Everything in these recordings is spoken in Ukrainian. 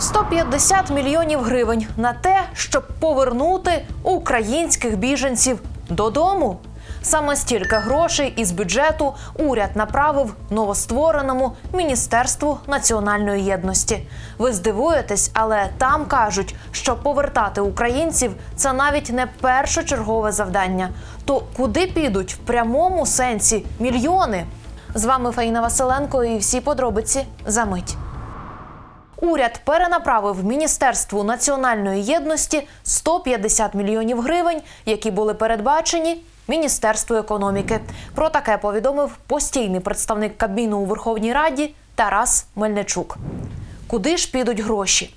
150 мільйонів гривень на те, щоб повернути українських біженців додому. Саме стільки грошей із бюджету уряд направив новоствореному Міністерству національної єдності. Ви здивуєтесь, але там кажуть, що повертати українців це навіть не першочергове завдання. То куди підуть в прямому сенсі мільйони? З вами Фаїна Василенко і всі подробиці за мить. Уряд перенаправив Міністерству національної єдності 150 мільйонів гривень, які були передбачені Міністерству економіки. Про таке повідомив постійний представник Кабміну у Верховній Раді Тарас Мельничук. Куди ж підуть гроші?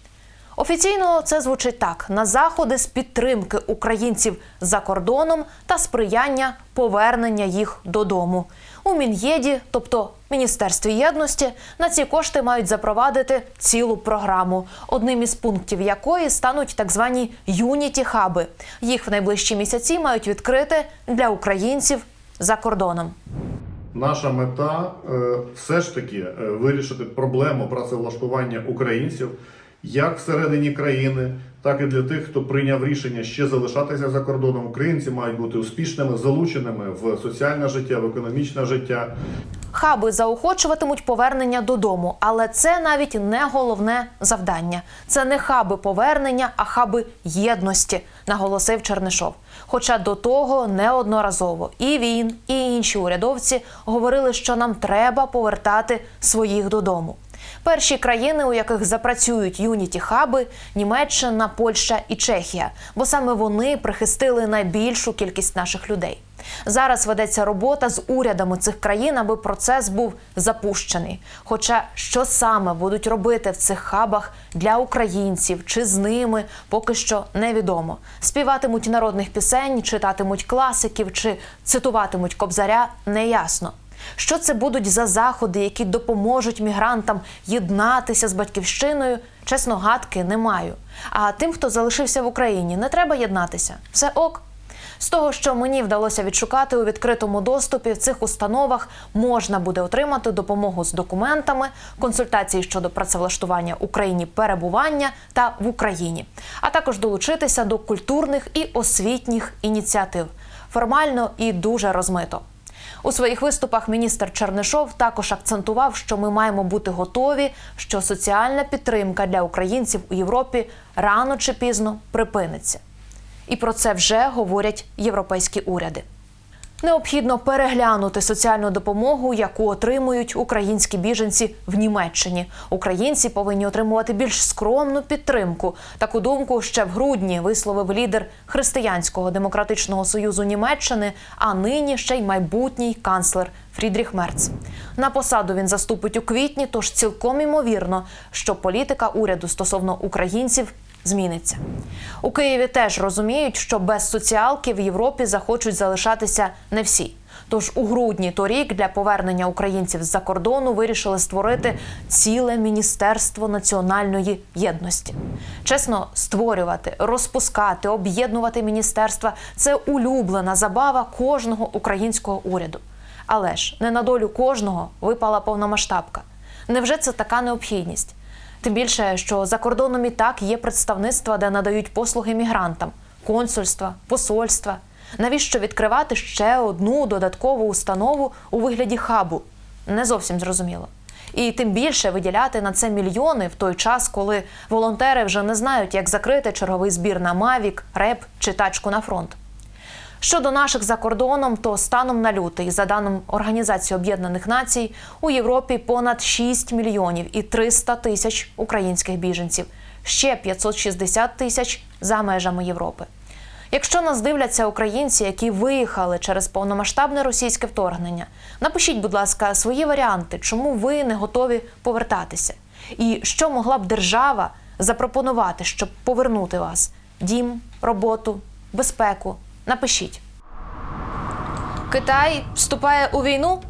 Офіційно це звучить так: на заходи з підтримки українців за кордоном та сприяння повернення їх додому. У Мін'єді, тобто Міністерстві єдності, на ці кошти мають запровадити цілу програму, одним із пунктів якої стануть так звані юніті хаби. Їх в найближчі місяці мають відкрити для українців за кордоном. Наша мета е, все ж таки е, вирішити проблему працевлаштування українців як всередині країни, так і для тих, хто прийняв рішення ще залишатися за кордоном. Українці мають бути успішними, залученими в соціальне життя, в економічне життя. Хаби заохочуватимуть повернення додому, але це навіть не головне завдання. Це не хаби повернення, а хаби єдності, наголосив Чернишов. Хоча до того неодноразово і він, і інші урядовці говорили, що нам треба повертати своїх додому. Перші країни, у яких запрацюють юніті хаби Німеччина, Польща і Чехія, бо саме вони прихистили найбільшу кількість наших людей. Зараз ведеться робота з урядами цих країн, аби процес був запущений. Хоча що саме будуть робити в цих хабах для українців чи з ними, поки що невідомо. Співатимуть народних пісень, читатимуть класиків чи цитуватимуть кобзаря, неясно. Що це будуть за заходи, які допоможуть мігрантам єднатися з батьківщиною? Чесно, гадки не маю. А тим, хто залишився в Україні, не треба єднатися. Все ок. З того, що мені вдалося відшукати у відкритому доступі в цих установах, можна буде отримати допомогу з документами, консультації щодо працевлаштування Україні перебування та в Україні, а також долучитися до культурних і освітніх ініціатив формально і дуже розмито. У своїх виступах міністр Чернишов також акцентував, що ми маємо бути готові, що соціальна підтримка для українців у Європі рано чи пізно припиниться. І про це вже говорять європейські уряди. Необхідно переглянути соціальну допомогу, яку отримують українські біженці в Німеччині. Українці повинні отримувати більш скромну підтримку. Таку думку ще в грудні висловив лідер Християнського демократичного союзу Німеччини, а нині ще й майбутній канцлер Фрідріх Мерц. На посаду він заступить у квітні, тож цілком імовірно, що політика уряду стосовно українців зміниться. У Києві теж розуміють, що без соціалки в Європі захочуть залишатися не всі. Тож у грудні торік для повернення українців з-за кордону вирішили створити ціле міністерство національної єдності. Чесно, створювати, розпускати, об'єднувати міністерства це улюблена забава кожного українського уряду. Але ж не на долю кожного випала повномасштабка. Невже це така необхідність? Тим більше, що за кордоном і так є представництва, де надають послуги мігрантам, консульства, посольства. Навіщо відкривати ще одну додаткову установу у вигляді хабу? Не зовсім зрозуміло. І тим більше виділяти на це мільйони в той час, коли волонтери вже не знають, як закрити черговий збір на Мавік, РЕП чи тачку на фронт. Щодо наших за кордоном, то станом на лютий, за даним Організації Об'єднаних Націй, у Європі понад 6 мільйонів і 300 тисяч українських біженців, ще 560 тисяч за межами Європи. Якщо нас дивляться українці, які виїхали через повномасштабне російське вторгнення, напишіть, будь ласка, свої варіанти, чому ви не готові повертатися, і що могла б держава запропонувати, щоб повернути вас: дім, роботу, безпеку. Напишіть. Китай вступає у війну.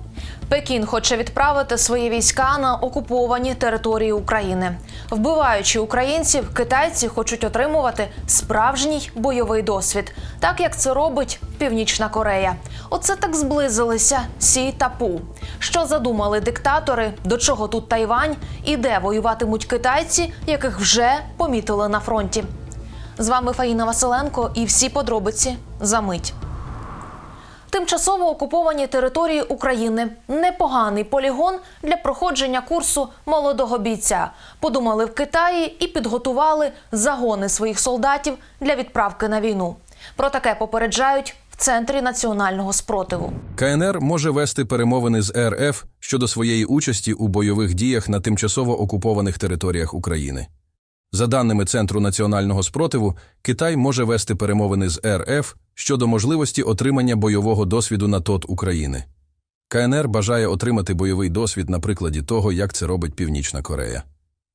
Пекін хоче відправити свої війська на окуповані території України. Вбиваючи українців, китайці хочуть отримувати справжній бойовий досвід, так як це робить Північна Корея. Оце так зблизилися Сі та Пу. Що задумали диктатори, до чого тут Тайвань і де воюватимуть китайці, яких вже помітили на фронті. З вами Фаїна Василенко і всі подробиці за мить. Тимчасово окуповані території України непоганий полігон для проходження курсу молодого бійця. Подумали в Китаї і підготували загони своїх солдатів для відправки на війну. Про таке попереджають в центрі національного спротиву. КНР може вести перемовини з РФ щодо своєї участі у бойових діях на тимчасово окупованих територіях України. За даними Центру національного спротиву, Китай може вести перемовини з РФ щодо можливості отримання бойового досвіду на ТОТ України. КНР бажає отримати бойовий досвід на прикладі того, як це робить Північна Корея.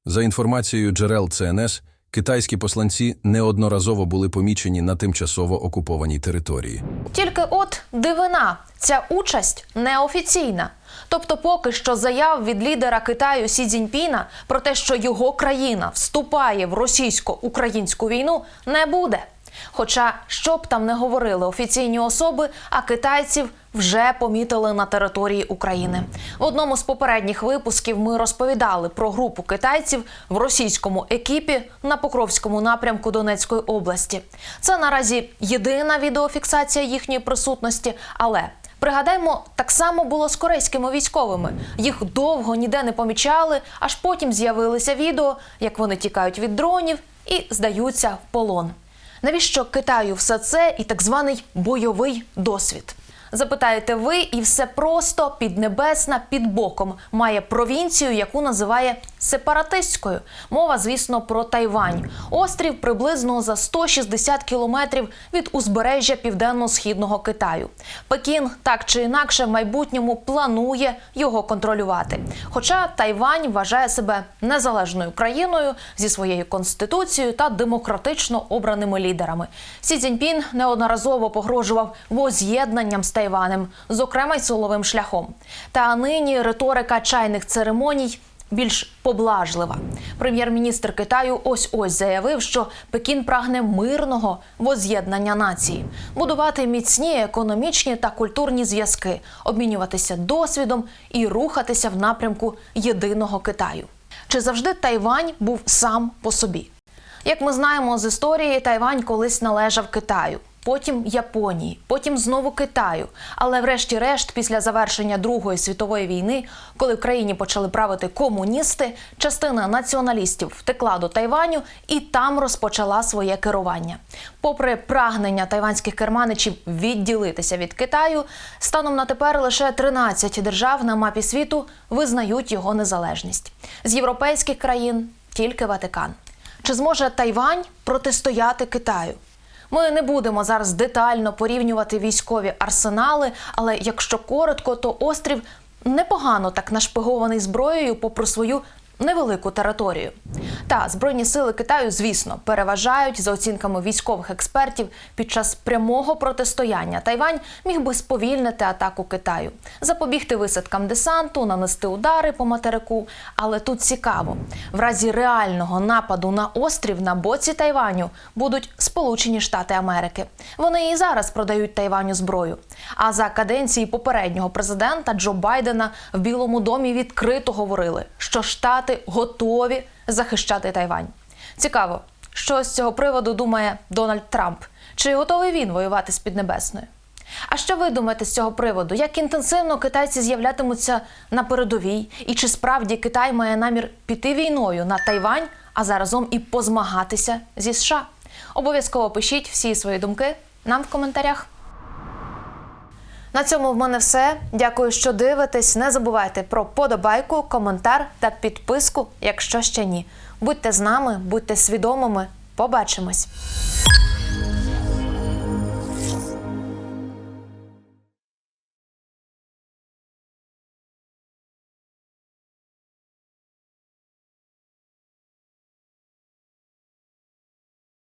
За інформацією джерел ЦНС, китайські посланці неодноразово були помічені на тимчасово окупованій території. Тільки от дивина, ця участь неофіційна. Тобто, поки що заяв від лідера Китаю Сі Цзіньпіна про те, що його країна вступає в російсько-українську війну, не буде. Хоча, що б там не говорили офіційні особи, а китайців вже помітили на території України. В одному з попередніх випусків ми розповідали про групу китайців в російському екіпі на Покровському напрямку Донецької області. Це наразі єдина відеофіксація їхньої присутності, але Пригадаймо, так само було з корейськими військовими. Їх довго ніде не помічали, аж потім з'явилися відео, як вони тікають від дронів і здаються в полон. Навіщо Китаю все це і так званий бойовий досвід? Запитаєте ви, і все просто піднебесна під боком має провінцію, яку називає сепаратистською. Мова, звісно, про Тайвань. Острів приблизно за 160 кілометрів від узбережжя південно-східного Китаю. Пекін так чи інакше в майбутньому планує його контролювати. Хоча Тайвань вважає себе незалежною країною зі своєю конституцією та демократично обраними лідерами. Сі Цзіньпін неодноразово погрожував воз'єднанням з Тайванем, зокрема й силовим шляхом. Та нині риторика чайних церемоній більш поблажлива. Прем'єр-міністр Китаю ось ось заявив, що Пекін прагне мирного воз'єднання нації, будувати міцні економічні та культурні зв'язки, обмінюватися досвідом і рухатися в напрямку єдиного Китаю. Чи завжди Тайвань був сам по собі? Як ми знаємо з історії, Тайвань колись належав Китаю, потім Японії, потім знову Китаю. Але, врешті-решт, після завершення Другої світової війни, коли в країні почали правити комуністи, частина націоналістів втекла до Тайваню і там розпочала своє керування. Попри прагнення тайванських керманичів відділитися від Китаю, станом на тепер лише 13 держав на мапі світу визнають його незалежність. З європейських країн тільки Ватикан. Чи зможе Тайвань протистояти Китаю? Ми не будемо зараз детально порівнювати військові арсенали, але якщо коротко, то острів непогано так нашпигований зброєю попри свою невелику територію. Та збройні сили Китаю, звісно, переважають за оцінками військових експертів. Під час прямого протистояння Тайвань міг би сповільнити атаку Китаю, запобігти висадкам десанту, нанести удари по материку. Але тут цікаво: в разі реального нападу на острів на боці Тайваню будуть Сполучені Штати Америки. Вони і зараз продають Тайваню зброю. А за каденції попереднього президента Джо Байдена в Білому домі відкрито говорили, що штати готові захищати Тайвань. Цікаво, що з цього приводу думає Дональд Трамп. Чи готовий він воювати з Піднебесною? А що ви думаєте з цього приводу? Як інтенсивно китайці з'являтимуться на передовій? І чи справді Китай має намір піти війною на Тайвань, а заразом і позмагатися зі США? Обов'язково пишіть всі свої думки нам в коментарях. На цьому в мене все. Дякую, що дивитесь. Не забувайте про подобайку, коментар та підписку, якщо ще ні. Будьте з нами, будьте свідомими. Побачимось.